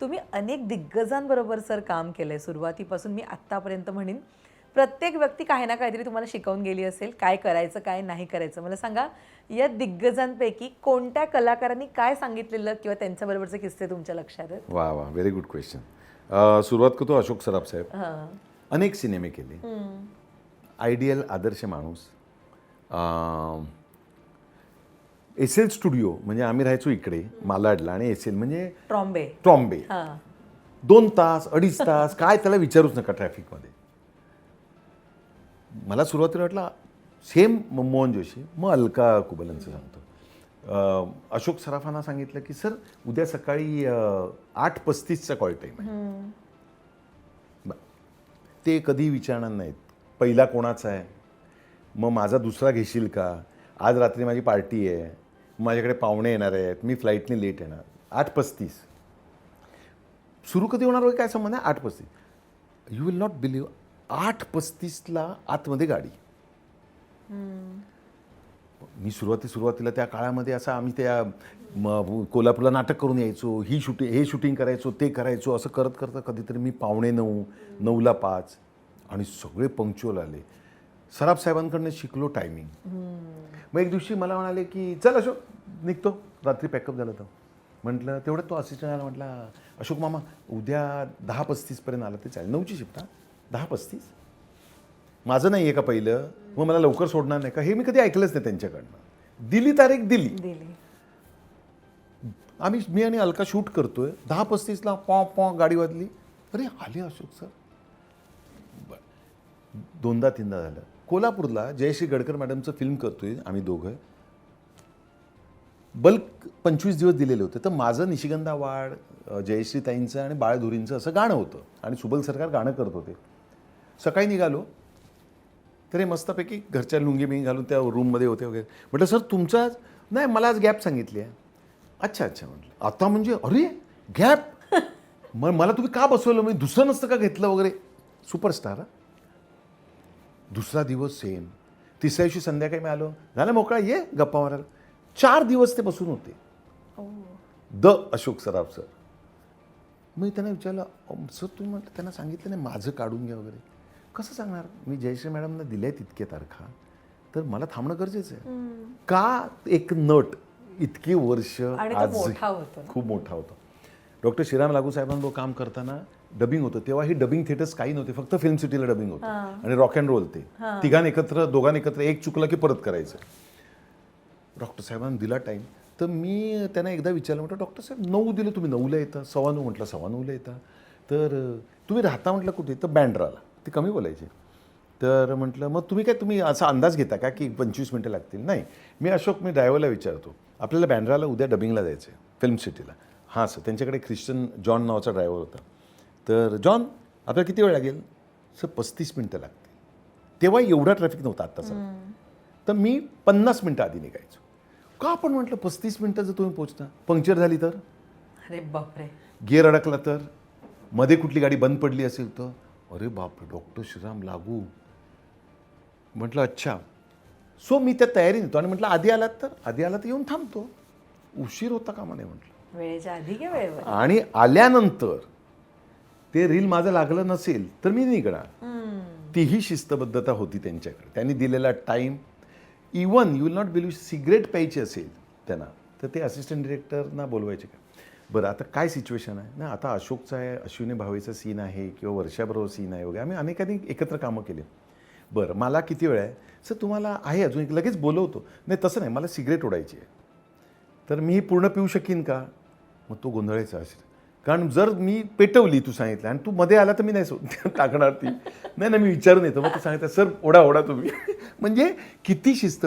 तुम्ही अनेक दिग्गजांबरोबर सर काम केलंय. सुरुवातीपासून मी आत्तापर्यंत म्हणेन प्रत्येक व्यक्ती काही ना काहीतरी तुम्हाला शिकवून गेली असेल काय करायचं काय नाही करायचं. मला सांगा या दिग्गजांपैकी कोणत्या कलाकारांनी काय सांगितलेलं किंवा त्यांच्याबरोबरचे किस्से तुमच्या लक्षात आहेत? वा वा व्हेरी गुड क्वेश्चन सुरुवात करतो अशोक सराफ साहेब. हां. अनेक सिनेमे केले. आयडियल आदर्श माणूस. एस एल स्टुडिओ म्हणजे आम्ही राहायचो इकडे मालाडला आणि एस एल म्हणजे ट्रॉम्बे. ट्रॉम्बे. हां. दोन तास अडीच तास काय त्याला विचारूच नका ट्रॅफिकमध्ये. मला सुरुवातीला वाटलं सेम मोहन जोशी मग अलका कुबलांचं सांगतो. अशोक सराफांना सांगितलं की सर उद्या सकाळी आठ पस्तीसचा कॉल टाईम आहे. ते कधी विचारणार नाहीत. पहिला कोणाचा आहे? मग माझा दुसरा घेशील का? आज रात्री माझी पार्टी आहे. माझ्याकडे पाहुणे येणार आहेत मी फ्लाईटने लेट येणार. आठ पस्तीस. सुरू कधी होणार होय काय संबंध आहे आठ पस्तीस. यू विल नॉट बिलीव्ह आठ पस्तीसला आतमध्ये गाडी. मी सुरुवाती सुरुवातीला त्या काळामध्ये असं आम्ही त्या कोल्हापूरला नाटक करून यायचो. ही शूटिंग हे शूटिंग करायचो ते करायचो असं करत करता कधीतरी मी पावणे नऊ नऊला पाच. आणि सगळे पंक्च्युअल आले. सराफ साहेबांकडनं शिकलो टायमिंग मग एक दिवशी मला म्हणाले की चल अशोक निघतो. रात्री पॅकअप झालं तर म्हटलं तेवढं तो असिस्टंट आला. म्हटला अशोक मामा उद्या दहा पस्तीसपर्यंत आला ते चालेल. नऊची शिफ्ट दहा पस्तीस? माझं नाही आहे का पहिलं? मग मला लवकर सोडणार नाही का? हे मी कधी ऐकलंच नाही त्यांच्याकडनं. दिली तारीख दिली. आम्ही मी आणि अलका शूट करतोय. दहा पस्तीसला पॉ पॉ गाडी वाजली. अरे आले अशोक सर. बरं. दोनदा तीनदा झालं. कोल्हापूरला जयश्री गडकर मॅडमचं फिल्म करतोय आम्ही दोघं. बल्क पंचवीस दिवस दिलेले होते. तर माझं निशिगंधा वाड जयश्रीताईंचं जयश्री ताईंचं आणि बाळधुरींचं असं गाणं होतं. आणि सुबल सरकार गाणं करत होते. सकाळी निघालो. तर हे मस्तपैकी घरच्या लुंगी बिंगी घालून त्या रूममध्ये होते वगैरे. म्हटलं सर तुमचा नाही मला आज गॅप सांगितली आहे. अच्छा अच्छा म्हटलं. आता म्हणजे अरे गॅप मग मला तुम्ही का बसवलं? मी दुसरं नसतं का घेतलं वगैरे? सुपरस्टार दुसरा दिवस सेम. तिसऱ्या दिवशी संध्याकाळी मी आलो. झालं मोकळा? ये गप्पा मारायला. चार दिवस ते बसून होते. The Ashok Saraf sir. मी त्यांना विचारलं "अम, सर तुम्ही म्हटलं त्यांना सांगितलं नाही माझं काढून घ्या वगैरे. कसं सांगणार? मी जयश्री मॅडमना दिल्या तितक्या तारखा. तर मला थांबणं गरजेचं आहे. का एक नट इतकी वर्ष आज. खूप मोठा होता. डॉक्टर श्रीराम लागू साहेबांबरोबर काम करताना डबिंग होतं. तेव्हा ही डबिंग थिएटर्स काही नव्हते. फक्त फिल्म सिटीला डबिंग होतं. आणि रॉक अँड रोल ते. तिघां एकत्र दोघां एकत्र एक चुकलं की परत करायचं. डॉक्टर साहेबांना दिला टाईम तर मी त्यांना एकदा विचारलं म्हटलं डॉक्टर साहेब नऊ दिलं तुम्ही नऊला येता. सव्वा नऊ म्हटलं सव्वा नऊला येता. तर तुम्ही राहता? म्हटलं कुठे? तर बँड्राला. ते कमी बोलायचे. तर म्हटलं मग तुम्ही काय तुम्ही असा अंदाज घेता का की पंचवीस मिनटं लागतील? नाही. मी अशोक मी ड्रायव्हरला विचारतो. आपल्याला बँड्राला उद्या डबिंगला जायचं आहे फिल्म सिटीला हां सर. त्यांच्याकडे ख्रिश्चन जॉन नावाचा ड्रायव्हर होता. तर जॉन आपल्याला किती वेळ लागेल? सर पस्तीस मिनटं लागतील. तेव्हा एवढा ट्रॅफिक नव्हता आत्ताचा. तर मी पन्नास मिनटं आधी निघायचो. का आपण म्हटलं पस्तीस मिनटं जर तुम्ही पोचता पंक्चर झाली तर? अरे बापरे. गिअर अडकला तर? मध्ये कुठली गाडी बंद पडली असेल तर? अरे बापरे डॉक्टर श्रीराम लागू. म्हटलं अच्छा. सो मी त्या तयारी नेतो आणि म्हटलं आधी आलात तर? आधी आला तर येऊन थांबतो. उशीर होता का म्हणे म्हटलं. वेळेच्या आधी की वेळेवर? आणि आल्यानंतर ते रील माझं लागलं नसेल तर मी निघणार. तीही शिस्तबद्धता होती त्यांच्याकडे. त्यांनी दिलेला time even you will not believe cigarette प्यायची असेल त्यांना तर ते असिस्टंट डिरेक्टरना बोलवायचे का? बरं आता काय सिच्युएशन आहे? ना आता अशोकचा आहे अश्विनी भावेचा सीन आहे किंवा वर्षाबरोबर सीन आहे वगैरे. आम्ही अनेकांनी एकत्र कामं केले. बरं मला किती वेळ आहे? सर तुम्हाला आहे अजून एक लगेच बोलवतो. नाही तसं नाही मला सिगरेट ओढायची आहे. तर मी ही पूर्ण पिऊ शकीन का? मग तो गोंधळायचा असेल. कारण जर मी पेटवली तू सांगितलं आणि तू मध्ये आला तर मी नाही सो टाकणार ती. नाही नाही मी विचारून येतो. मग तू सांगितलं सर ओढा ओढा तुम्ही. म्हणजे किती शिस्त